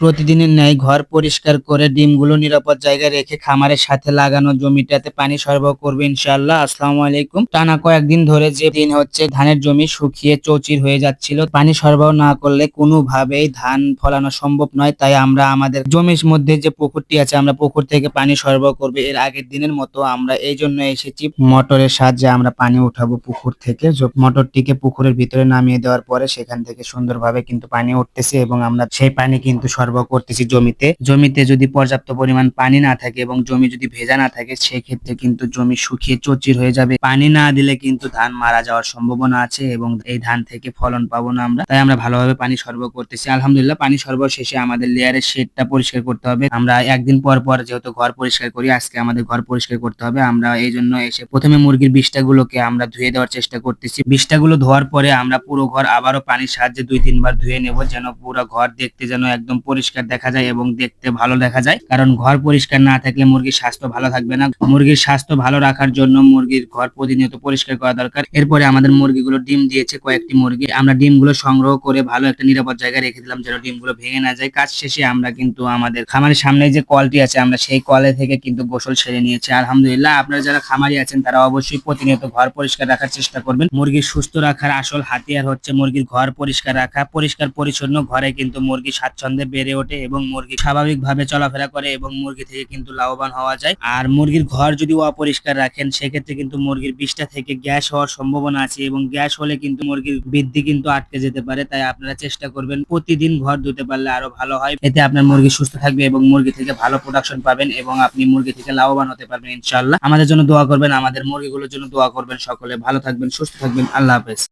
প্রতিদিনের ন্যায় ঘর পরিষ্কার করে ডিমগুলো নিরাপদ জায়গায় রেখে খামারের সাথে লাগানো জমিটাতে পানি সরবরাহ করবে ইনশাআল্লাহ। আসসালামু আলাইকুম। টানা কয়েকদিন ধরে যে দিন হচ্ছে, ধানের জমি শুকিয়ে চৌচির হয়ে যাচ্ছিল। পানি সরবরাহ না করলে কোনোভাবেই ধান ফলানো সম্ভব নয়। তাই আমরা আমাদের জমির মধ্যে যে পুকুরটি আছে, আমরা পুকুর থেকে পানি সরবরাহ করবে। এর আগের দিনের মতো আমরা এই জন্য এসেছি। মোটরের সাহায্যে আমরা পানি উঠাবো পুকুর থেকে। মোটরটিকে পুকুরের ভিতরে নামিয়ে দেওয়ার পরে সেখান থেকে সুন্দরভাবে কিন্তু পানি উঠতেছে এবং আমরা সেই পানি কিন্তু সরবরাহ করতেছি জমিতে। জমিতে যদি পর্যাপ্ত পরিমাণ পানি না থাকে এবং জমি যদি ভেজা না থাকে, সেক্ষেত্রে কিন্তু জমি শুকিয়ে চচির হয়ে যাবে। পানি না দিলে কিন্তু ধান মারা যাওয়ার সম্ভাবনা আছে এবং এই ধান থেকে ফলন পাবো না আমরা। তাই আমরা ভালোভাবে পানি সরবরাহ করতেছি। আলহামদুলিল্লাহ, পানি সরবরাহ শেষে আমাদের লেয়ারের শেডটা পরিষ্কার করতে হবে। আমরা একদিন পর পর যেহেতু ঘর পরিষ্কার করি, আজকে আমাদের ঘর পরিষ্কার করতে হবে। আমরা এই জন্য এসে প্রথমে মুরগির বিষটা গুলোকে আমরা ধুয়ে দেওয়ার চেষ্টা করতেছি। বিষটা গুলো ধোয়ার পরে আমরা পুরো ঘর আবারও পানির সাহায্যে দুই তিনবার ধুয়ে নেব যেন পুরো ঘর দেখতে যেন একদম পরিষ্কার দেখা যায় এবং দেখতে ভালো দেখা যায়। কারণ ঘর পরিষ্কার না থাকলে মুরগির স্বাস্থ্য ভালো থাকবে না। মুরগির স্বাস্থ্য ভালো রাখার জন্য মুরগির ঘর প্রতিনিয়ত পরিষ্কার করা দরকার। এরপরে আমাদের মুরগিগুলো ডিম দিয়েছে কয়েকটি মুরগি। আমরা ডিমগুলো সংগ্রহ করে ভালো একটা নিরাপদ জায়গায় রেখে দিলাম যেন ডিমগুলো ভেঙে না যায়। কাজ শেষে আমরা কিন্তু আমাদের খামারের সামনে যে কলটি আছে, আমরা সেই কলে থেকে কিন্তু গোসল সেরে নিয়েছি। আলহামদুলিল্লাহ, আপনারা যারা খামারি আছেন, তারা অবশ্যই প্রতিনিয়ত ঘর পরিষ্কার রাখার চেষ্টা করবেন। মুরগির সুস্থ রাখার আসল হাতিয়ার হচ্ছে মুরগির ঘর পরিষ্কার রাখা। পরিষ্কার পরিচ্ছন্ন ঘরে কিন্তু মুরগি স্বাচ্ছন্দ্যে বেড়ে ওঠে এবং মুরগি স্বাভাবিকভাবে চলাফেরা করে এবং মুরগি থেকে কিন্তু লাভবান হওয়া যায়। আর মুরগির ঘর যদি অপরিষ্কার রাখেন, সেক্ষেত্রে কিন্তু মুরগির বিষটা থেকে গ্যাস হওয়ার সম্ভাবনা আছে এবং গ্যাস হলে কিন্তু মুরগির বৃদ্ধি কিন্তু আটকে যেতে পারে। তাই আপনারা চেষ্টা করবেন প্রতিদিন ঘর ধুতে পারলে আরও ভালো হয়। এতে আপনার মুরগি সুস্থ থাকবে এবং মুরগি থেকে ভালো প্রোডাকশন পাবেন এবং আপনি মুরগি থেকে লাভবান হতে পারবেন ইনশাআল্লাহ। আমাদের জন্য দোয়া করবেন, আমাদের মুরগিগুলোর জন্য দোয়া করবেন সকলে। ভালো থাকবেন, সুস্থ থাকবেন। আল্লাহ হাফেজ।